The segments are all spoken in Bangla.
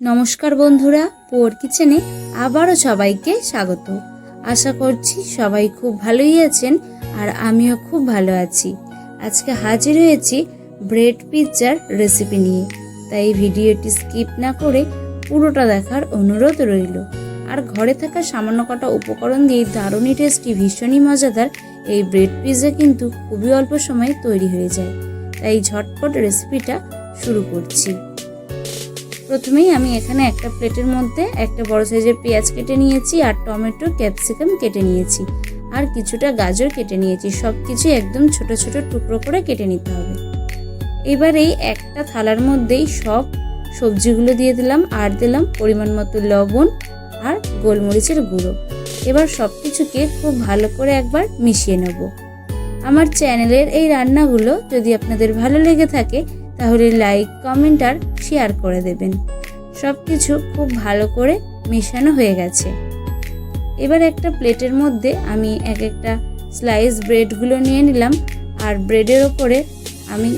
নমস্কার বন্ধুরা, পোর কিচেনে আবারও সবাইকে স্বাগত। আশা করছি সবাই খুব ভালোই আছেন আর আমিও খুব ভালো আছি। আজকে হাজির হয়েছি ব্রেড পিৎজার রেসিপি নিয়ে। তাই ভিডিওটি স্কিপ না করে পুরোটা দেখার অনুরোধ রইল। আর ঘরে থাকা সামান্য কটা উপকরণ দিয়ে দারুণই টেস্টি ভীষণই মজাদার এই ব্রেড পিৎজা কিন্তু খুবই অল্প সময়ে তৈরি হয়ে যায়। তাই ঝটপট রেসিপিটা শুরু করছি। প্রথমেই আমি এখানে একটা প্লেটের মধ্যে একটা বড় সাইজের পেঁয়াজ কেটে নিয়েছি আর টমেটো, ক্যাপসিকাম কেটে নিয়েছি। আর কিছুটা গাজর কেটে নিয়েছি। সব কিছু একদম ছোট ছোট টুকরো করে কেটে নিতে হবে। এবার এই একটা থালার মধ্যেই সব সবজিগুলো দিয়ে দিলাম, আর দিলাম পরিমাণ মতো লবণ আর গোলমরিচের গুঁড়ো। এবার সব কিছুকে খুব ভালো করে একবার মিশিয়ে নেব। আমার চ্যানেলের এই রান্নাগুলো যদি আপনাদের ভালো লেগে থাকে তাহলে লাইক কমেন্ট আর শেয়ার করে দেবেন। সব কিছু খুব ভালো করে মেশানো হয়ে গেছে। এবার একটা প্লেটের মধ্যে আমি এক একটা স্লাইস ব্রেডগুলো নিয়ে নিলাম। আর ব্রেডের ওপরে আমি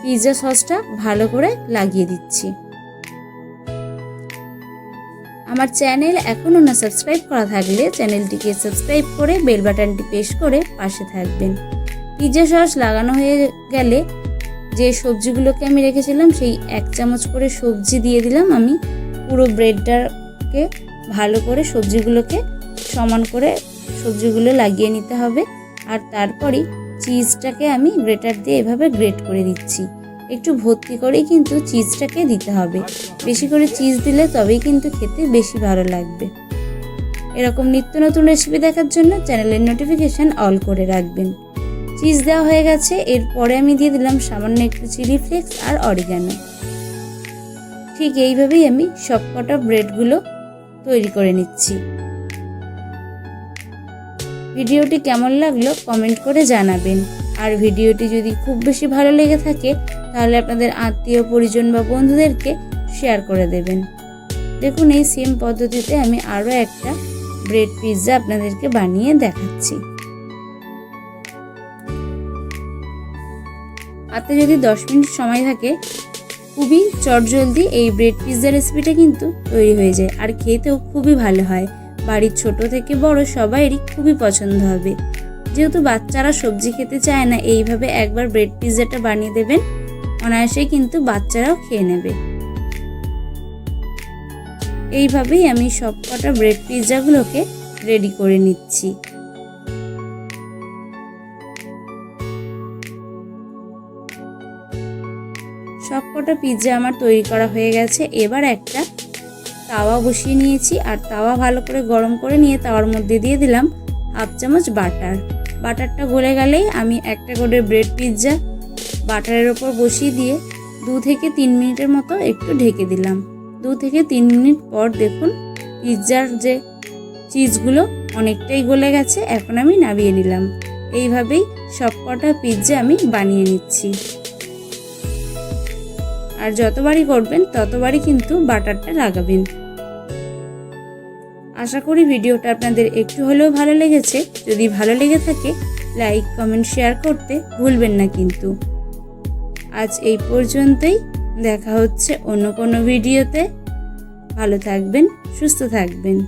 পিৎজা সসটা ভালো করে লাগিয়ে দিচ্ছি। আমার চ্যানেল এখনও না সাবস্ক্রাইব করা থাকলে চ্যানেলটিকে সাবস্ক্রাইব করে বেল বাটনটি প্রেস করে পাশে থাকবেন। পিৎজা সস লাগানো হয়ে গেলে যে সবজিগুলোকে আমি রেখেছিলাম, সেই এক চামচ করে সবজি দিয়ে দিলাম আমি। পুরো ব্রেডটাকে ভালো করে সবজিগুলোকে সমান করে সবজিগুলো লাগিয়ে নিতে হবে। আর তারপরই চিজটাকে আমি গ্রেটার দিয়ে এভাবে গ্রেট করে দিচ্ছি। একটু ভর্তি করেই কিন্তু চিজটাকে দিতে হবে। বেশি করে চিজ দিলে তবেই কিন্তু খেতে বেশি ভালো লাগবে। এরকম নিত্য নতুন রেসিপি দেখার জন্য চ্যানেলের নোটিফিকেশান অল করে রাখবেন। চিজ দেওয়া হয়ে গেছে। এরপরে আমি দিয়ে দিলাম সামান্য একটু চিলি ফ্লেক্স আর অরিগানো। ঠিক এইভাবেই আমি সবকটা ব্রেডগুলো তৈরি করে নিচ্ছি। ভিডিওটি কেমন লাগল কমেন্ট করে জানাবেন। আর ভিডিওটি যদি খুব বেশি ভালো লেগে থাকে, তাহলে আপনাদের আত্মীয়, পরিজন বা বন্ধুদেরকে শেয়ার করে দেবেন। দেখুন, এই সেম পদ্ধতিতে আমি আরও একটা ব্রেড পিৎজা আপনাদেরকে বানিয়ে দেখাচ্ছি। হাতে যদি দশ মিনিট সময় থাকে, খুবই চটজলদি এই ব্রেড পিৎজা রেসিপিটা কিন্তু তৈরি হয়ে যায়। আর খেতেও খুবই ভালো হয়। বাড়ির ছোট থেকে বড় সবাইয়েরই খুবই পছন্দ হবে। যেহেতু বাচ্চারা সবজি খেতে চায় না, এইভাবে একবার ব্রেড পিৎজাটা বানিয়ে দেবেন অনায়াসেই কিন্তু বাচ্চারাও খেয়ে নেবে। এইভাবেই আমি সব কটা ব্রেড পিৎজাগুলোকে রেডি করে নিচ্ছি। সব কটা পিৎজা আমার তৈরি করা হয়ে গেছে। এবার একটা তাওয়া বসিয়ে নিয়েছি আর তাওয়া ভালো করে গরম করে নিয়ে তাওয়ার মধ্যে দিয়ে দিলাম হাফ চামচ বাটার। বাটারটা গলে গেলেই আমি একটা করে ব্রেড পিৎজা বাটারের ওপর বসিয়ে দিয়ে দু থেকে তিন মিনিটের মতো একটু ঢেকে দিলাম। দু থেকে তিন মিনিট পর দেখুন পিৎজার যে চিজগুলো অনেকটাই গলে গেছে, এখন আমি নামিয়ে নিলাম। এইভাবেই সব কটা পিৎজা আমি বানিয়ে নিচ্ছি। আর যতবারই করবেন, ততবারই কিন্তু বাটারটা লাগাবেন। আশা করি ভিডিওটা আপনাদের একটু হলেও ভালো লেগেছে। যদি ভালো লেগে থাকে, লাইক, কমেন্ট, শেয়ার করতে ভুলবেন না কিন্তু। আজ এই পর্যন্তই। দেখা হচ্ছে অন্য কোনো ভিডিওতে। ভালো থাকবেন, সুস্থ থাকবেন।